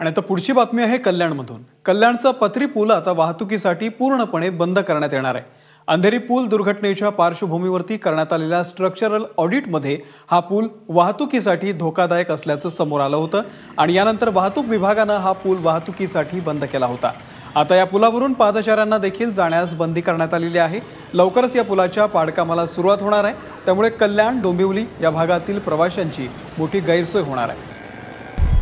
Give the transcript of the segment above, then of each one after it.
आणि आता पुढची बातमी आहे कल्याणमधून. कल्याणचा पथरी पूल आता वाहतुकीसाठी पूर्णपणे बंद करण्यात येणार आहे. अंधेरी पूल दुर्घटनेच्या पार्श्वभूमीवरती करण्यात आलेल्या स्ट्रक्चरल ऑडिटमध्ये हा पूल वाहतुकीसाठी धोकादायक असल्याचं समोर आलं होतं आणि यानंतर वाहतूक विभागानं हा पूल वाहतुकीसाठी बंद केला होता. आता या पुलावरून पादचाऱ्यांना देखील जाण्यास बंदी करण्यात आलेली आहे. लवकरच या पुलाच्या पाडकामाला सुरुवात होणार आहे. त्यामुळे कल्याण डोंबिवली या भागातील प्रवाशांची मोठी गैरसोय होणार आहे.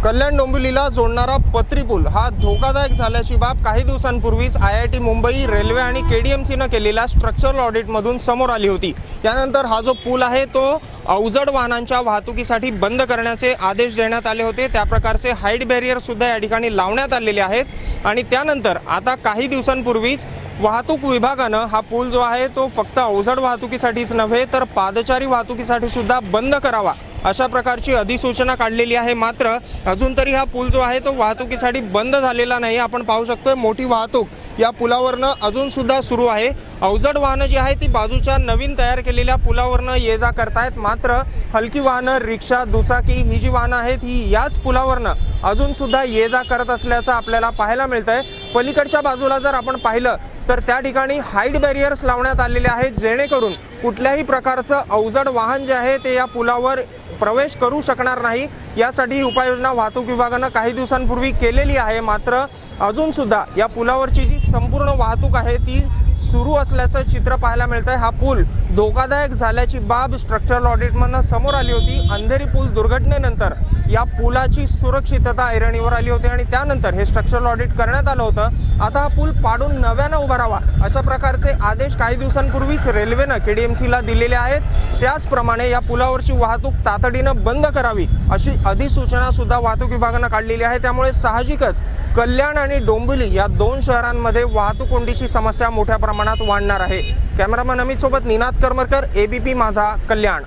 कल्याण डोंबिवलीला जोडणारा पत्री पूल. हा धोकादायक झाल्याची बाब काही दिवसांपूर्वीच I I T Mumbai railway आणि के डी एम सीनं केलेल्या स्ट्रक्चरल ऑडिटमधून समोर आली होती. त्यानंतर हा जो पूल आहे तो अवजड वाहनांच्या वाहतुकीसाठी बंद करण्याचे आदेश देण्यात आले होते. त्या प्रकारचे हाईट बॅरियरसुद्धा या ठिकाणी लावण्यात आलेले आहेत. आणि त्यानंतर आता काही दिवसांपूर्वीच वाहतूक विभागानं हा पूल जो आहे तो फक्त अवजड वाहतुकीसाठीच नव्हे तर पादचारी वाहतुकीसाठी सुद्धा बंद करावा. अशा प्रकारची अधिसूचना काढलेली आहे. मात्र अजून तरी हा पूल जो आहे तो वाहतुकीसाठी बंद झालेला नाही. आपण पाहू शकतोय मोठी वाहतूक या पुलावरनं अजून सुद्धा सुरू आहे. अवजड वाहनं जी आहे ती बाजूच्या नवीन तयार केलेल्या पुलावरनं ये जा करतायत. मात्र हलकी वाहनं रिक्षा दुचाकी ही जी वाहनं आहेत ही याच पुलावरनं अजून सुद्धा ये जा करत असल्याचं आपल्याला पाहायला मिळतंय. पलीकडच्या बाजूला जर आपण पाहिलं तर त्या ठिकाणी हाईट बॅरियर्स लावण्यात आलेले आहेत जेणेकरून कुठल्याही प्रकारचं अवजड वाहन जे आहे ते या पुलावर प्रवेश करू शकणार नाही. यासाठी उपाययोजना वाहतूक विभागानं काही दिवसांपूर्वी केलेली आहे. मात्र अजूनसुद्धा या पुलावरची जी संपूर्ण वाहतूक आहे ती सुरू असल्याचं चित्र पाहायला मिळतं आहे हा पूल धोकादायक झाल्याची बाब स्ट्रक्चरल ऑडिटमधनं समोर आली होती. अंधेरी पूल दुर्घटनेनंतर या पुलाची सुरक्षितता ऐरणीवर आली होती आणि त्यानंतर हे स्ट्रक्चरल ऑडिट करण्यात आलं होतं. आता हा पूल पाडून नव्यानं उभारावा अशा प्रकारचे आदेश काही दिवसांपूर्वीच रेल्वेनं के डी एम सीला दिलेले आहेत. त्याचप्रमाणे या पुलावरची वाहतूक तातडीनं बंद करावी अशी अधिसूचनासुद्धा वाहतूक विभागानं काढलेली आहे. त्यामुळे साहजिकच कल्याण आणि डोंबिवली या दोन शहरांमध्ये वाहतूक कोंडीची समस्या मोठ्या प्रमाणात वाढणार आहे. कॅमेरामन अमित सोबत निनाद करमरकर एबीपी माझा कल्याण.